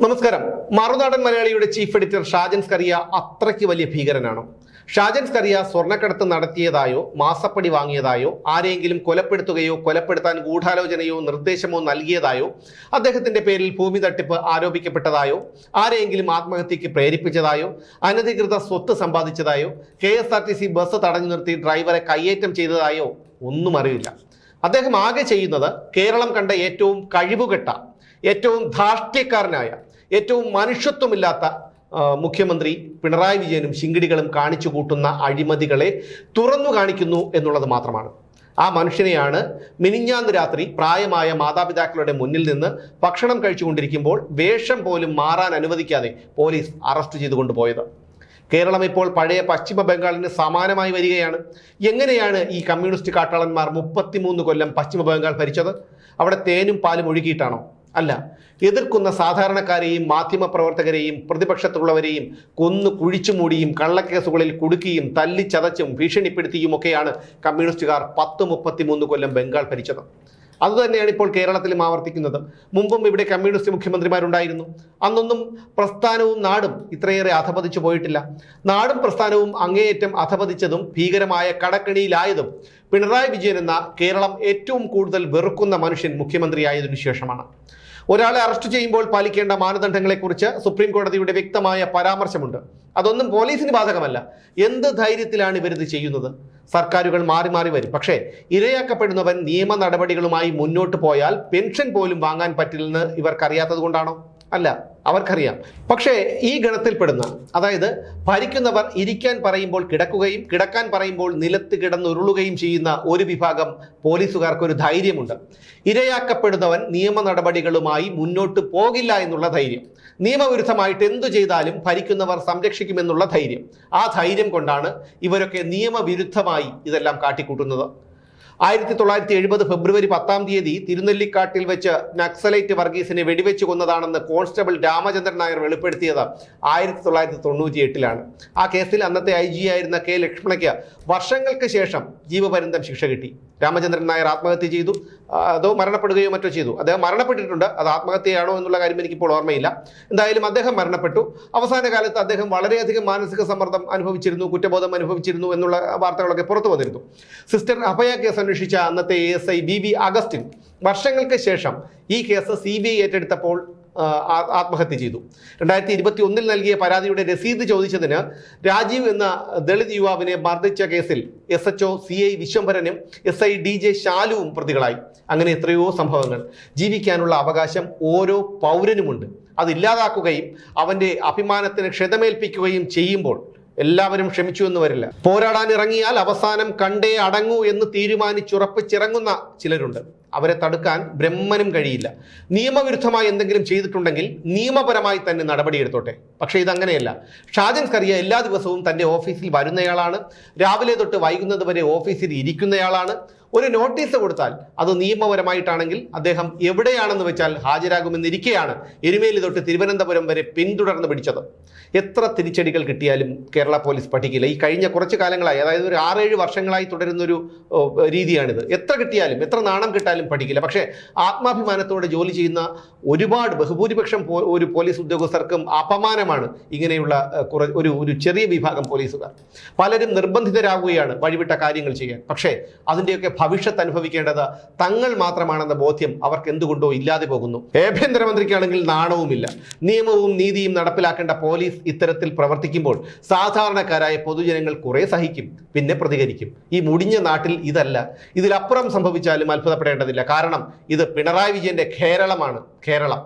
നമസ്കാരം. മറുനാടൻ മലയാളിയുടെ chief editor Shajan Scaria അത്രയ്ക്ക് വലിയ ഭീകരനാണോ? ഷാജൻ സ്കറിയ സ്വർണക്കടത്ത് നടത്തിയതായോ മാസപ്പടി വാങ്ങിയതായോ ആരെയെങ്കിലും കൊലപ്പെടുത്തുകയോ കൊലപ്പെടുത്താൻ ഗൂഢാലോചനയോ നിർദ്ദേശമോ നൽകിയതായോ അദ്ദേഹത്തിന്റെ പേരിൽ ഭൂമി തട്ടിപ്പ് ആരോപിക്കപ്പെട്ടതായോ ആരെയെങ്കിലും ആത്മഹത്യക്ക് പ്രേരിപ്പിച്ചതായോ അനധികൃത സ്വത്ത് സമ്പാദിച്ചതായോ കെ ബസ് തടഞ്ഞു നിർത്തി ഡ്രൈവറെ കയ്യേറ്റം ചെയ്തതായോ ഒന്നും അറിയില്ല. അദ്ദേഹം ആകെ ചെയ്യുന്നത് കേരളം കണ്ട ഏറ്റവും കഴിവുകെട്ട ഏറ്റവും ധാർഷ്ട്യക്കാരനായ ഏറ്റവും മനുഷ്യത്വമില്ലാത്ത മുഖ്യമന്ത്രി പിണറായി വിജയനും ശിങ്കിടികളും കാണിച്ചു കൂട്ടുന്ന അഴിമതികളെ തുറന്നു കാണിക്കുന്നു എന്നുള്ളത് മാത്രമാണ്. ആ മനുഷ്യനെയാണ് മിനിഞ്ഞാന്ന് രാത്രി പ്രായമായ മാതാപിതാക്കളുടെ മുന്നിൽ നിന്ന് ഭക്ഷണം കഴിച്ചുകൊണ്ടിരിക്കുമ്പോൾ വേഷം പോലും മാറാൻ അനുവദിക്കാതെ പോലീസ് അറസ്റ്റ് ചെയ്തു കൊണ്ടുപോയത് കേരളം ഇപ്പോൾ പഴയ പശ്ചിമ ബംഗാളിന് സമാനമായി വരികയാണ്. എങ്ങനെയാണ് ഈ കമ്മ്യൂണിസ്റ്റ് കാട്ടാളന്മാർ മുപ്പത്തിമൂന്ന് കൊല്ലം പശ്ചിമ ബംഗാൾ ഭരിച്ചത്? അവിടെ തേനും പാലും ഒഴുകിയിട്ടാണോ? അല്ല എതിർക്കുന്ന സാധാരണക്കാരെയും മാധ്യമപ്രവർത്തകരെയും പ്രതിപക്ഷത്തുള്ളവരെയും കൊന്നു കുഴിച്ചുമൂടിയും കള്ളക്കേസുകളിൽ കുടുക്കിയും തല്ലിച്ചതച്ചും ഭീഷണിപ്പെടുത്തിയും ഒക്കെയാണ് കമ്മ്യൂണിസ്റ്റുകാർ പത്ത് മുപ്പത്തിമൂന്ന് കൊല്ലം ബംഗാൾ ഭരിച്ചത്. അതുതന്നെയാണ് ഇപ്പോൾ കേരളത്തിലും ആവർത്തിക്കുന്നത്. മുമ്പും ഇവിടെ കമ്മ്യൂണിസ്റ്റ് മുഖ്യമന്ത്രിമാരുണ്ടായിരുന്നു. അന്നൊന്നും പ്രസ്ഥാനവും നാടും ഇത്രയേറെ അധപതിച്ചു പോയിട്ടില്ല. നാടും പ്രസ്ഥാനവും അങ്ങേയറ്റം അധപതിച്ചതും ഭീകരമായ കടക്കിണിയിലായതും പിണറായി വിജയൻ എന്ന കേരളം ഏറ്റവും കൂടുതൽ വെറുക്കുന്ന മനുഷ്യൻ മുഖ്യമന്ത്രിയായതിനു ശേഷമാണ്. ഒരാളെ അറസ്റ്റ് ചെയ്യുമ്പോൾ പാലിക്കേണ്ട മാനദണ്ഡങ്ങളെക്കുറിച്ച് സുപ്രീം കോടതിയുടെ വ്യക്തമായ പരാമർശമുണ്ട്. അതൊന്നും പോലീസിന് ബാധകമല്ല. എന്ത് ധൈര്യത്തിലാണ് ഇവരിത് ചെയ്യുന്നത്? സർക്കാരുകൾ മാറി മാറി വരും. പക്ഷേ ഇരയാക്കപ്പെടുന്നവൻ നിയമ നടപടികളുമായി മുന്നോട്ട് പോയാൽ പെൻഷൻ പോലും വാങ്ങാൻ പറ്റില്ലെന്ന് ഇവർക്കറിയാത്തത് കൊണ്ടാണോ? അല്ല. അവർക്കറിയാം. പക്ഷേ ഈ ഗണത്തിൽപ്പെടുന്ന അതായത് ഭരിക്കുന്നവർ ഇരിക്കാൻ പറയുമ്പോൾ കിടക്കുകയും കിടക്കാൻ പറയുമ്പോൾ നിലത്ത് കിടന്നുരുളുകയും ചെയ്യുന്ന ഒരു വിഭാഗം പോലീസുകാർക്ക് ഒരു ധൈര്യമുണ്ട്. ഇരയാക്കപ്പെടുന്നവൻ നിയമ നടപടികളുമായി മുന്നോട്ട് പോകില്ല എന്നുള്ള ധൈര്യം. നിയമവിരുദ്ധമായിട്ട് എന്തു ചെയ്താലും ഭരിക്കുന്നവർ സംരക്ഷിക്കുമെന്നുള്ള ധൈര്യം. ആ ധൈര്യം കൊണ്ടാണ് ഇവരൊക്കെ നിയമവിരുദ്ധമായി ഇതെല്ലാം കാട്ടിക്കൂട്ടുന്നത്. ആയിരത്തി തൊള്ളായിരത്തി എഴുപത് ഫെബ്രുവരി പത്താം തീയതി തിരുനെല്ലിക്കാട്ടിൽ വെച്ച് നക്സലൈറ്റ് വർഗീസിനെ വെടിവെച്ച് കൊന്നതാണെന്ന് കോൺസ്റ്റബിൾ രാമചന്ദ്രൻ നായർ വെളിപ്പെടുത്തിയത് ആയിരത്തി തൊള്ളായിരത്തി തൊണ്ണൂറ്റി എട്ടിലാണ് ആ കേസിൽ അന്നത്തെ ഐ ജി ആയിരുന്ന കെ ലക്ഷ്മണയ്ക്ക് വർഷങ്ങൾക്ക് ശേഷം ജീവപര്യന്തം ശിക്ഷ കിട്ടി. രാമചന്ദ്രൻ നായർ ആത്മഹത്യ ചെയ്തു. അതോ മരണപ്പെടുകയോ മറ്റോ ചെയ്തു. അദ്ദേഹം മരണപ്പെട്ടിട്ടുണ്ട്. അത് ആത്മഹത്യയാണോ എന്നുള്ള കാര്യം എനിക്കിപ്പോൾ ഓർമ്മയില്ല. എന്തായാലും അദ്ദേഹം മരണപ്പെട്ടു. അവസാന കാലത്ത് അദ്ദേഹം വളരെയധികം മാനസിക സമ്മർദ്ദം അനുഭവിച്ചിരുന്നു കുറ്റബോധം അനുഭവിച്ചിരുന്നു എന്നുള്ള വാർത്തകളൊക്കെ പുറത്തു വന്നിരുന്നു. സിസ്റ്റർ അഭയ കേസ് അന്വേഷിച്ച അന്നത്തെ A S I B V Augustine വർഷങ്ങൾക്ക് ശേഷം ഈ കേസ് സി ബി ഐ ഏറ്റെടുത്തപ്പോൾ ആത്മഹത്യ ചെയ്തു. രണ്ടായിരത്തി ഇരുപത്തി ഒന്നിൽ നൽകിയ പരാതിയുടെ രസീത് ചോദിച്ചതിന് രാജീവ് എന്ന ദളിത് യുവാവിനെ മർദ്ദിച്ച കേസിൽ S H O C I വിശ്വംഭരനും S I D J ശാലുവും പ്രതികളായി. അങ്ങനെ എത്രയോ സംഭവങ്ങൾ ജീവിക്കാനുള്ള അവകാശം ഓരോ പൗരനുമുണ്ട്. അതില്ലാതാക്കുകയും അവന്റെ അഭിമാനത്തിന് ക്ഷതമേൽപ്പിക്കുകയും ചെയ്യുമ്പോൾ എല്ലാവരും ക്ഷമിച്ചു എന്ന് വരില്ല. പോരാടാൻ ഇറങ്ങിയാൽ അവസാനം കണ്ടേ അടങ്ങൂ എന്ന് തീരുമാനിച്ചുറപ്പിച്ചിറങ്ങുന്ന ചിലരുണ്ട്. അവരെ തടുക്കാൻ ബ്രഹ്മനും കഴിയില്ല. നിയമവിരുദ്ധമായി എന്തെങ്കിലും ചെയ്തിട്ടുണ്ടെങ്കിൽ നിയമപരമായി തന്നെ നടപടിയെടുത്തോട്ടെ പക്ഷേ ഇതങ്ങനെയല്ല. ഷാജൻ കറിയ എല്ലാ ദിവസവും തന്റെ ഓഫീസിൽ വരുന്നയാളാണ്. രാവിലെ തൊട്ട് വൈകുന്നത് വരെ ഓഫീസിൽ ഇരിക്കുന്നയാളാണ്. ഒരു നോട്ടീസ് കൊടുത്താൽ അത് നിയമപരമായിട്ടാണെങ്കിൽ അദ്ദേഹം എവിടെയാണെന്ന് വെച്ചാൽ ഹാജരാകുമെന്നിരിക്കെയാണ് എരുമേലി തൊട്ട് തിരുവനന്തപുരം വരെ പിന്തുടർന്ന് പിടിച്ചത്. എത്ര തിരിച്ചടികൾ കിട്ടിയാലും കേരള പോലീസ് പഠിക്കില്ല. ഈ കഴിഞ്ഞ കുറച്ച് കാലങ്ങളായി അതായത് ഒരു ആറേഴ് വർഷങ്ങളായി തുടരുന്നൊരു രീതിയാണിത്. എത്ര കിട്ടിയാലും എത്ര നാണം കിട്ടാലും പഠിക്കില്ല. പക്ഷേ ആത്മാഭിമാനത്തോടെ ജോലി ചെയ്യുന്ന ഒരുപാട് ബഹുഭൂരിപക്ഷം ഒരു പോലീസ് ഉദ്യോഗസ്ഥർക്കും അപമാനമാണ് ഇങ്ങനെയുള്ള ഒരു ഒരു ചെറിയ വിഭാഗം പോലീസുകാർ. പലരും നിർബന്ധിതരാകുകയാണ് വഴിവിട്ട കാര്യങ്ങൾ ചെയ്യാൻ. പക്ഷേ അതിന്റെയൊക്കെ ഭവിഷ്യത്ത് അനുഭവിക്കേണ്ടത് തങ്ങൾ മാത്രമാണെന്ന ബോധ്യം അവർക്ക് എന്തുകൊണ്ടോ ഇല്ലാതെ പോകുന്നു. ആഭ്യന്തരമന്ത്രിക്കാണെങ്കിൽ നാണവുമില്ല. നിയമവും നീതിയും നടപ്പിലാക്കേണ്ട പോലീസ് ഇത്തരത്തിൽ പ്രവർത്തിക്കുമ്പോൾ സാധാരണക്കാരായ പൊതുജനങ്ങൾ കുറെ സഹിക്കും പിന്നെ പ്രതികരിക്കും. ഈ മുടിഞ്ഞ നാട്ടിൽ ഇതല്ല. ഇതിലപ്പുറം സംഭവിച്ചാലും അത്ഭുതപ്പെടേണ്ടതില്ല. കാരണം ഇത് പിണറായി വിജയന്റെ കേരളമാണ്. കേരളം.